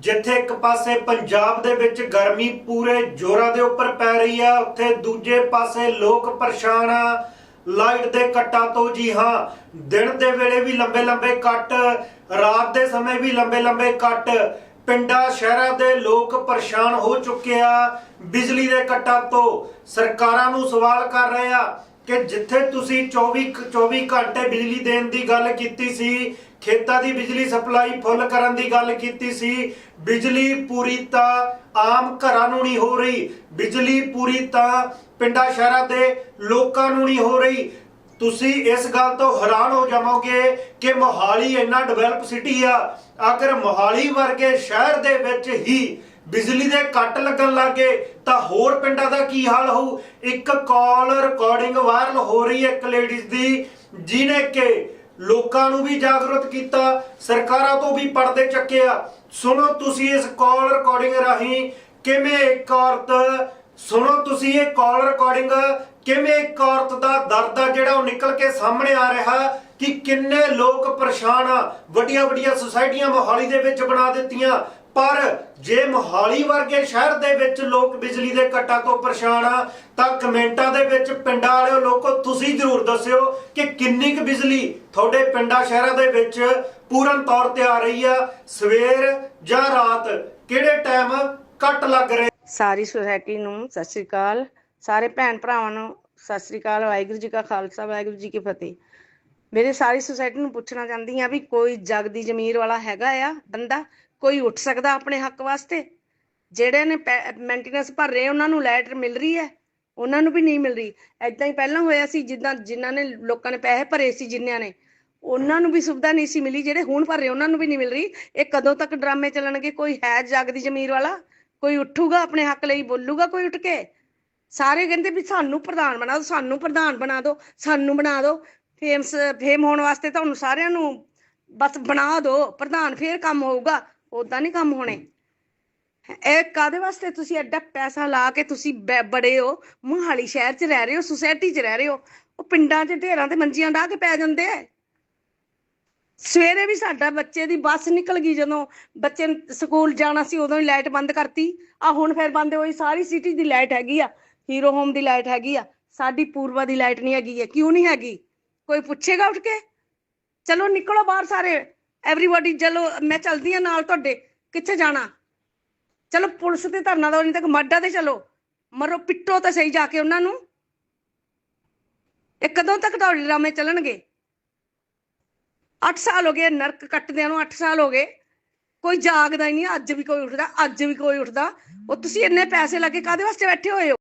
ਜਿੱਥੇ ਇੱਕ ਪਾਸੇ ਪੰਜਾਬ ਦੇ ਵਿੱਚ ਗਰਮੀ ਪੂਰੇ ਜ਼ੋਰਾਂ ਦੇ ਉੱਪਰ ਪੈ ਰਹੀ ਆ, ਉੱਥੇ ਦੂਜੇ ਪਾਸੇ ਲੋਕ ਪਰੇਸ਼ਾਨ ਆ। ਲਾਈਟ ਦੇ ਕੱਟਾਂ ਤੋਂ ਜੀ ਹਾਂ, ਦਿਨ ਦੇ ਵੇਲੇ ਵੀ ਲੰਬੇ ਲੰਬੇ ਕੱਟ, ਰਾਤ ਦੇ ਸਮੇਂ ਵੀ ਲੰਬੇ ਲੰਬੇ ਕੱਟ। ਪਿੰਡਾਂ, ਸ਼ਹਿਰਾਂ ਦੇ ਲੋਕ ਪਰੇਸ਼ਾਨ ਹੋ ਚੁੱਕੇ ਆ ਬਿਜਲੀ ਦੇ ਕੱਟਾਂ ਤੋਂ। ਸਰਕਾਰਾਂ ਨੂੰ ਸਵਾਲ ਕਰ ਰਹੇ ਆ ਕਿ ਜਿੱਥੇ ਤੁਸੀਂ 24 ਕ- 24 ਘੰਟੇ ਬਿਜਲੀ ਦੇਣ ਦੀ ਗੱਲ ਕੀਤੀ ਸੀ, ਖੇਤਾਂ ਦੀ ਬਿਜਲੀ ਸਪਲਾਈ ਫੁੱਲ ਕਰਨ ਦੀ ਗੱਲ ਕੀਤੀ ਸੀ, ਬਿਜਲੀ ਪੂਰੀ ਤਾਂ ਆਮ ਘਰਾਂ ਨੂੰ ਨਹੀਂ ਹੋ ਰਹੀ, ਬਿਜਲੀ ਪੂਰੀ ਤਾਂ ਪਿੰਡਾਂ ਸ਼ਹਿਰਾਂ ਦੇ ਲੋਕਾਂ ਨੂੰ ਨਹੀਂ ਹੋ ਰਹੀ। ਤੁਸੀਂ ਇਸ ਗੱਲ ਤੋਂ ਹੈਰਾਨ ਹੋ ਜਾਵੋਗੇ ਕਿ ਮੋਹਾਲੀ ਇੰਨਾ ਡਿਵੈਲਪ ਸਿਟੀ ਆ। ਅਗਰ ਮੋਹਾਲੀ ਵਰਗੇ ਸ਼ਹਿਰ ਦੇ ਵਿੱਚ ਹੀ ਬਿਜਲੀ ਦੇ ਕੱਟ ਲੱਗਣ ਲੱਗੇ ਤਾਂ ਹੋਰ ਪਿੰਡਾਂ ਦਾ ਕੀ ਹਾਲ ਹੋਊ? ਇੱਕ ਕਾਲ ਰਿਕਾਰਡਿੰਗ ਵਾਇਰਲ ਹੋ ਰਹੀ ਹੈ ਇੱਕ ਲੇਡੀਜ਼ ਦੀ ਜਿਨੇ ਕਿ ਲੋਕਾਂ ਨੂੰ ਵੀ ਜਾਗਰੂਕ ਕੀਤਾ, ਸਰਕਾਰਾਂ ਤੋਂ ਵੀ ਪਰਦੇ ਚੱਕਿਆ ਸੁਣੋ ਤੁਸੀਂ ਇਸ ਕਾਲ ਰਿਕਾਰਡਿੰਗ ਰਾਹੀਂ ਕਿਵੇਂ ਇੱਕ ਔਰਤ, ਸੁਣੋ ਤੁਸੀਂ ਇਹ ਕਾਲ ਰਿਕਾਰਡਿੰਗ ਕਿਵੇਂ ਇੱਕ ਔਰਤ ਦਾ ਦਰਦ ਆ ਜਿਹੜਾ ਉਹ ਨਿਕਲ ਕੇ ਸਾਹਮਣੇ ਆ ਰਿਹਾ ਕਿ ਕਿੰਨੇ ਲੋਕ ਪਰੇਸ਼ਾਨ ਆ। ਵੱਡੀਆਂ ਵੱਡੀਆਂ ਸੁਸਾਇਟੀਆਂ ਮੋਹਾਲੀ ਦੇ ਵਿੱਚ ਬਣਾ ਦਿੱਤੀਆਂ। ਪਰ ਜੇ ਮੋਹਾਲੀ ਵਰਗੇ ਸ਼ਹਿਰ ਦੇ ਵਿੱਚ ਲੋਕ ਬਿਜਲੀ ਦੇ ਕੱਟਾਂ ਤੋਂ ਪਰੇਸ਼ਾਨ ਆ, ਤਾਂ ਕਮੈਂਟਾਂ ਦੇ ਵਿੱਚ ਪਿੰਡਾਂ ਵਾਲਿਓ ਲੋਕੋ, ਤੁਸੀਂ ਜ਼ਰੂਰ ਦੱਸਿਓ ਕਿ ਕਿੰਨੀ ਕੁ ਬਿਜਲੀ ਤੁਹਾਡੇ ਪਿੰਡਾਂ ਸ਼ਹਿਰਾਂ ਦੇ ਵਿੱਚ ਪੂਰਨ ਤੌਰ ਤੇ ਆ ਰਹੀ ਆ। ਸਵੇਰ ਜਾਂ ਰਾਤ ਕਿਹੜੇ ਟਾਈਮ ਕੱਟ ਲੱਗ ਰਹੇ? ਸਾਰੀ ਸੁਸਾਇਟੀ ਨੂੰ ਸਤਿ ਸ੍ਰੀ ਅਕਾਲ। ਸਾਰੇ ਭੈਣ ਭਰਾਵਾਂ ਨੂੰ ਸਤਿ ਸ੍ਰੀ ਅਕਾਲ। ਵਾਹਿਗੁਰੂ ਜੀ ਕਾ ਖਾਲਸਾ, ਵਾਹਿਗੁਰੂ ਜੀ ਕੀ ਫਤਿਹ। ਮੇਰੇ ਸਾਰੀ ਸੁਸਾਇਟੀ ਨੂੰ ਪੁੱਛਣਾ ਚਾਹੁੰਦੀ ਆ ਵੀ ਕੋਈ ਜਗ ਦੀ ਜ਼ਮੀਰ ਵਾਲਾ ਹੈਗਾ ਆ, ਬੰਦਾ? ਕੋਈ ਉੱਠ ਸਕਦਾ ਆਪਣੇ ਹੱਕ ਵਾਸਤੇ? ਜਿਹੜੇ ਨੇ ਮੇਨਟੇਨੈਂਸ ਭਰ ਰਹੇ, ਉਹਨਾਂ ਨੂੰ ਲੈਟਰ ਮਿਲ ਰਹੀ ਹੈ? ਉਹਨਾਂ ਨੂੰ ਵੀ ਨਹੀਂ ਮਿਲ ਰਹੀ। ਐਦਾਂ ਹੀ ਪਹਿਲਾਂ ਹੋਇਆ ਸੀ, ਜਿੱਦਾਂ ਜਿਨ੍ਹਾਂ ਨੇ ਲੋਕਾਂ ਨੇ ਪੈਸੇ ਭਰੇ ਸੀ ਜਿਨ੍ਹਾਂ ਨੇ। ਉਹਨਾਂ ਨੂੰ ਵੀ ਸੁਵਿਧਾ ਨਹੀਂ ਸੀ ਮਿਲੀ, ਜਿਹੜੇ ਹੁਣ ਭਰ ਰਹੇ, ਉਹਨਾਂ ਨੂੰ ਵੀ ਨਹੀਂ ਮਿਲ ਰਹੀ। ਇਹ ਕਦੋਂ ਤੱਕ ਡਰਾਮੇ ਚੱਲਣਗੇ? ਕੋਈ ਹੈ ਜਗ ਜ਼ਮੀਰ ਵਾਲਾ? ਕੋਈ ਉੱਠੂਗਾ ਆਪਣੇ ਹੱਕ ਲਈ, ਬੋਲੂਗਾ ਕੋਈ ਉੱਠ ਕੇ? ਸਾਰੇ ਕਹਿੰਦੇ ਵੀ ਸਾਨੂੰ ਪ੍ਰਧਾਨ ਬਣਾ ਦਿਓ, ਸਾਨੂੰ ਪ੍ਰਧਾਨ ਬਣਾ ਦਿਓ, ਸਾਨੂੰ ਬਣਾ ਦਿਓ। ਫੇਮਸ ਫੇਮ ਹੋਣ ਵਾਸਤੇ ਤੁਹਾਨੂੰ ਸਾਰਿਆਂ ਨੂੰ ਬਸ ਬਣਾ ਦਿਓ। ਪ੍ਰਧਾਨ ਫੇਰ ਕੰਮ ਹੋਊਗਾ। ਉਦਾਂ ਨਹੀਂ ਕੰਮ ਹੋਣੇ। ਇਹ ਕਾਦੇ ਵਾਸਤੇ ਤੁਸੀਂ ਐਡਾ ਪੈਸਾ ਲਾ ਕੇ ਤੁਸੀਂ ਬੜੇ ਹੋ? ਮੋਹਾਲੀ ਸ਼ਹਿਰ 'ਚ ਰਹਿ ਰਹੇ ਹੋ, ਸੁਸਾਇਟੀ 'ਚ ਰਹਿ ਰਹੇ ਹੋ। ਉਹ ਪਿੰਡਾਂ 'ਚ ਢੇਰਾਂ ਤੇ ਮੰਜੀਆਂ ਢਾ ਕੇ ਪੈ ਜਾਂਦੇ ਆ ਸਵੇਰੇ ਵੀ ਸਾਡਾ ਬੱਚੇ ਦੀ ਬੱਸ ਨਿਕਲ ਗਈ ਜਦੋਂ ਬੱਚੇ ਸਕੂਲ ਜਾਣਾ ਸੀ, ਉਦੋਂ ਹੀ ਲਾਈਟ ਬੰਦ ਕਰਤੀ। ਆ ਹੁਣ ਫਿਰ ਬੰਦ ਹੋਈ, ਸਾਰੀ ਸਿਟੀ ਦੀ ਲਾਈਟ ਹੈਗੀ ਆ। ਹੀਰੋ ਹੋਮ ਦੀ ਲਾਈਟ ਹੈਗੀ ਆ। ਸਾਡੀ ਪੂਰਵਾ ਦੀ ਲਾਈਟ ਨਹੀਂ ਹੈਗੀ ਹੈ ਕਿਉਂ ਨਹੀਂ ਹੈਗੀ? ਕੋਈ ਪੁੱਛੇਗਾ ਉੱਠ ਕੇ? ਚਲੋ ਨਿਕਲੋ ਬਾਹਰ ਸਾਰੇ। ਐਵਰੀਬਾਡੀ ਚਲੋ, ਮੈਂ ਚਲਦੀ ਆ ਨਾਲ ਤੁਹਾਡੇ। ਕਿੱਥੇ ਜਾਣਾ? ਚਲੋ, ਪੁਲਿਸ ਤੇ ਧਰਨਾ ਦੋ ਨਹੀਂ ਤੱਕ ਮਾਡਾ ਤੇ ਚਲੋ। ਮਰੋ, ਪਿੱਟੋ ਤਾਂ ਸਹੀ ਜਾ ਕੇ ਉਹਨਾਂ ਨੂੰ। ਇਹ ਕਦੋਂ ਤੱਕ ਤੁਹਾਡੇ ਡਰਾਮੇ ਚੱਲਣਗੇ? 8 ਸਾਲ ਹੋ ਗਏ, ਨਰਕ ਕੱਟਦਿਆਂ ਨੂੰ 8 ਸਾਲ ਹੋ ਗਏ। ਕੋਈ ਜਾਗਦਾ ਹੀ ਨਹੀਂ, ਅੱਜ ਵੀ ਕੋਈ ਉੱਠਦਾ, ਅੱਜ ਵੀ ਕੋਈ ਉੱਠਦਾ। ਉਹ ਤੁਸੀਂ ਇੰਨੇ ਪੈਸੇ ਲਾ ਕੇ ਕਾਦੇ ਵਾਸਤੇ ਬੈਠੇ ਹੋਏ ਹੋ?